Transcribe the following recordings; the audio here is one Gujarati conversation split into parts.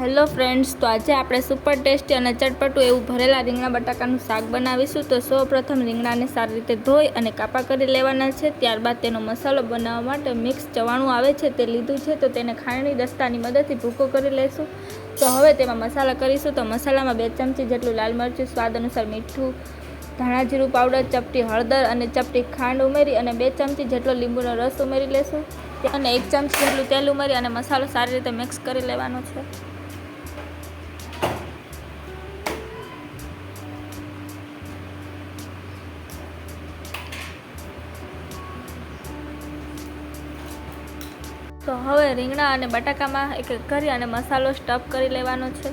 હેલો ફ્રેન્ડ્સ, તો આજે આપણે સુપર ટેસ્ટી અને ચટપટું એવું ભરેલા રીંગણા બટાકાનું શાક બનાવીશું. તો સૌ પ્રથમ રીંગણાને સારી રીતે ધોઈ અને કાપા કરી લેવાના છે. ત્યારબાદ તેનો મસાલો બનાવવા માટે મિક્સ ચવાણું આવે છે તે લીધું છે. તો તેને ખાંડની દસ્તાની મદદથી ભૂકો કરી લઈશું તો હવે તેમાં મસાલા કરીશું. તો મસાલામાં બે ચમચી જેટલું લાલ મરચું, સ્વાદ અનુસાર મીઠું, ધાણા જીરું પાવડર, ચપટી હળદર અને ચપટી ખાંડ ઉમેરી અને બે ચમચી જેટલો લીંબુનો રસ ઉમેરી લેશું. અને એક ચમચી જેટલું તેલ ઉમેરી અને મસાલો સારી રીતે મિક્સ કરી લેવાનો છે. તો હવે રીંગણા અને બટાકામાં એક એક કરી અને મસાલો સ્ટફ કરી લેવાનો છે.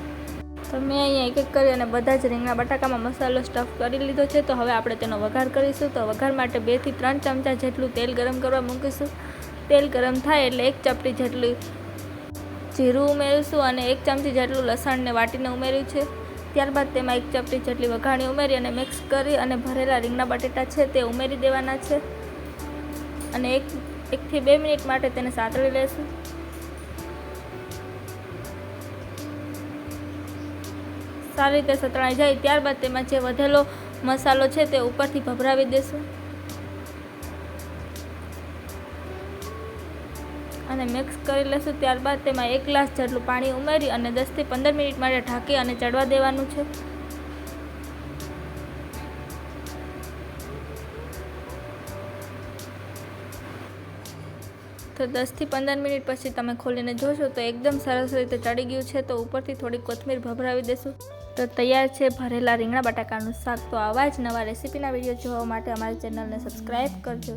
તો મેં અહીંયા એક એક કરી અને બધા જ રીંગણા બટાકામાં મસાલો સ્ટફ કરી લીધો છે. તો હવે આપણે તેનો વઘાર કરીશું. તો વઘાર માટે બેથી ત્રણ ચમચા જેટલું તેલ ગરમ કરવા મૂકીશું. તેલ ગરમ થાય એટલે એક ચપટી જેટલું જીરું ઉમેરીશું અને એક ચમચી જેટલું લસણને વાટીને ઉમેર્યું છે. ત્યારબાદ તેમાં એક ચપટી જેટલી વઘાણી ઉમેરી અને મિક્સ કરી અને ભરેલા રીંગણા બટેટા છે તે ઉમેરી દેવાના છે. અને એક એકથી બે મિનિટ માટે તેને સાતળી લેશું. સારી રીતે સતળાઈ જાય ત્યારબાદ તેમાં જે વધેલો મસાલો છે તે ઉપરથી ભભરાવી દેશું. અને મિક્સ કરી લેશું ત્યારબાદ તેમાં એક ગ્લાસ જેટલું પાણી ઉમેરી અને દસથી પંદર મિનિટ માટે ઢાંકી અને ચડવા દેવાનું છે. તો દસથી પંદર મિનિટ પછી તમે ખોલીને જોશો તો એકદમ સરસ રીતે ચડી ગયું છે. તો ઉપરથી થોડી કોથમીર ભભરાવી દેશું. તો તૈયાર છે ભરેલા રીંગણા બટાકાનું શાક. તો આવા જ નવા રેસીપીના વીડિયો જોવા માટે અમારી ચેનલને સબસ્ક્રાઈબ કરજો.